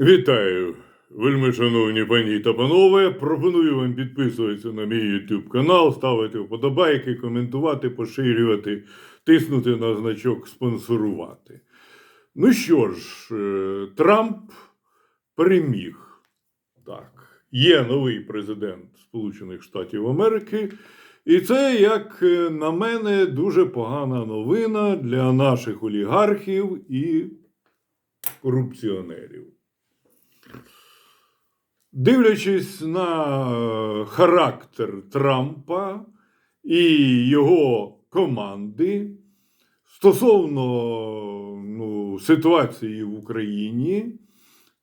Вітаю, вельми шановні пані та панове. Пропоную вам підписуватися на мій YouTube канал, ставити вподобайки, коментувати, поширювати, тиснути на значок спонсорувати. Ну що ж, е, Трамп переміг. Так, є новий президент Сполучених Штатів Америки. І це, як е, на мене, дуже погана новина для наших олігархів і корупціонерів. Дивлячись на е, характер Трампа і його команди стосовно ну, ситуації в Україні,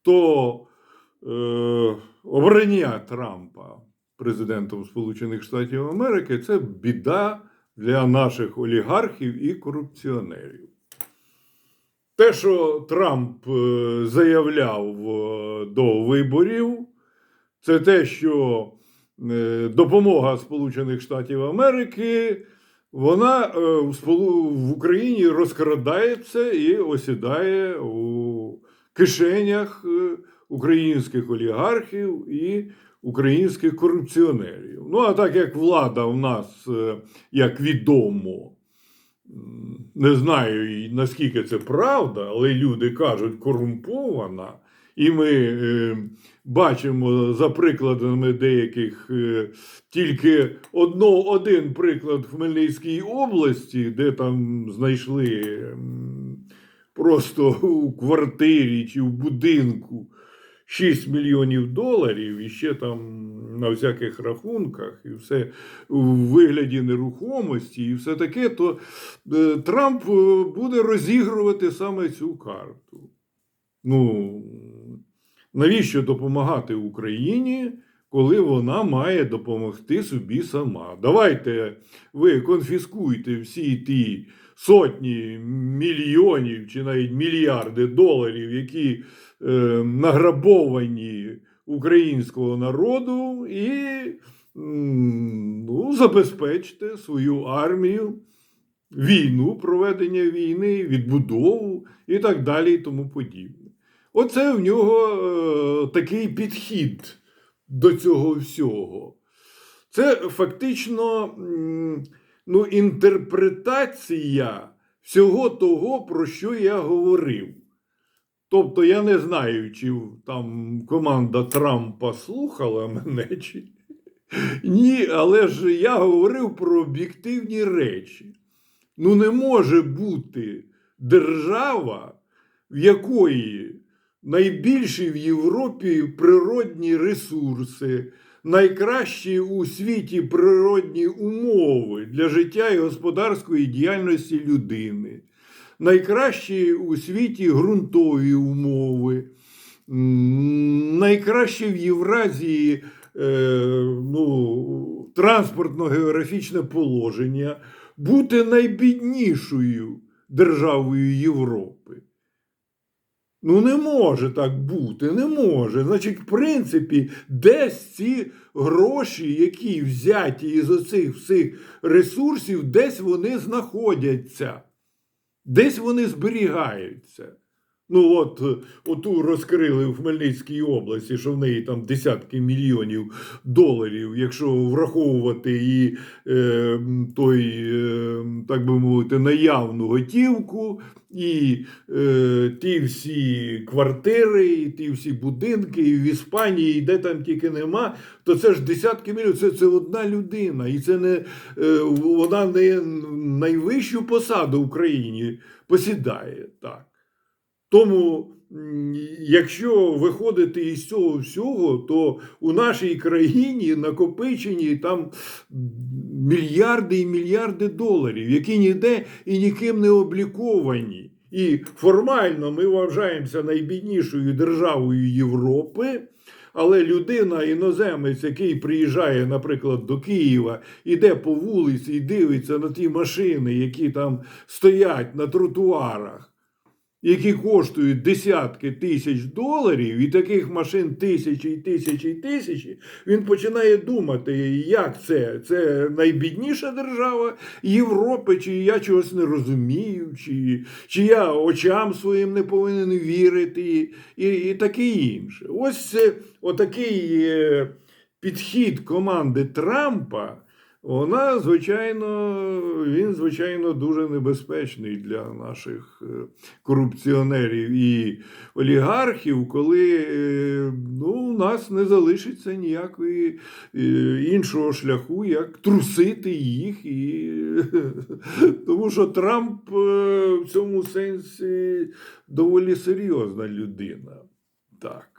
то е, обрання Трампа президентом Сполучених Штатів Америки це біда для наших олігархів і корупціонерів. Те, що Трамп е, заявляв е, до виборів, це те, що е, допомога Сполучених Штатів Америки вона в Україні розкрадається і осідає у кишенях українських олігархів і українських корупціонерів. Ну, а так як влада в нас, як відомо, не знаю наскільки це правда, але люди кажуть корумпована. І ми е, бачимо за прикладами деяких е, тільки одно, один приклад в Хмельницькій області, де там знайшли м, просто у квартирі чи в будинку 6 мільйонів доларів, і ще там на всяких рахунках, і все в вигляді нерухомості, і все таке, то е, Трамп е, буде розігрувати саме цю карту. Ну, навіщо допомагати Україні, коли вона має допомогти собі сама? Давайте ви конфіскуйте всі ті сотні мільйонів чи навіть мільярди доларів, які е, награбовані українського народу, і ну, забезпечте свою армію, війну, проведення війни, відбудову і так далі, і тому подібне. Оце в нього е, такий підхід до цього всього. Це фактично ну, інтерпретація всього того, про що я говорив. Тобто я не знаю, чи там команда Трампа слухала мене, чи ні, але ж я говорив про об'єктивні речі. Ну, не може бути держава, в якої найбільші в Європі природні ресурси, найкращі у світі природні умови для життя і господарської діяльності людини, найкращі у світі ґрунтові умови, найкраще в Євразії е, ну, транспортно-географічне положення, бути найбіднішою державою Європи. Ну, не може так бути, не може. Значить, в принципі, десь ці гроші, які взяті із оцих всіх ресурсів, десь вони знаходяться, десь вони зберігаються. Ну, от е, оту розкрили в Хмельницькій області, що в неї там десятки мільйонів доларів, якщо враховувати і е, той, е, так би мовити, наявну готівку, і е, ті всі квартири, і ті всі будинки, і в Іспанії, і де там тільки нема, то це ж десятки мільйонів. Це, це одна людина, і це не е, вона не найвищу посаду в Україні посідає так. Тому, якщо виходити із цього всього, то у нашій країні накопичені там мільярди і мільярди доларів, які ніде і ніким не обліковані. І формально ми вважаємося найбіднішою державою Європи. Але людина, іноземець, який приїжджає, наприклад, до Києва, іде по вулиці і дивиться на ті машини, які там стоять на тротуарах. Які коштують десятки тисяч доларів, і таких машин тисячі і тисячі і тисячі, він починає думати, як це? Це найбідніша держава Європи, чи я чогось не розумію, чи, чи я очам своїм не повинен вірити, і, і таке інше. Ось це отакий е, підхід команди Трампа. Вона, звичайно, він, звичайно, дуже небезпечний для наших е, корупціонерів і олігархів, коли е, ну, у нас не залишиться ніякої е, іншого шляху, як трусити їх. І... Тому що Трамп в цьому сенсі доволі серйозна людина. Так.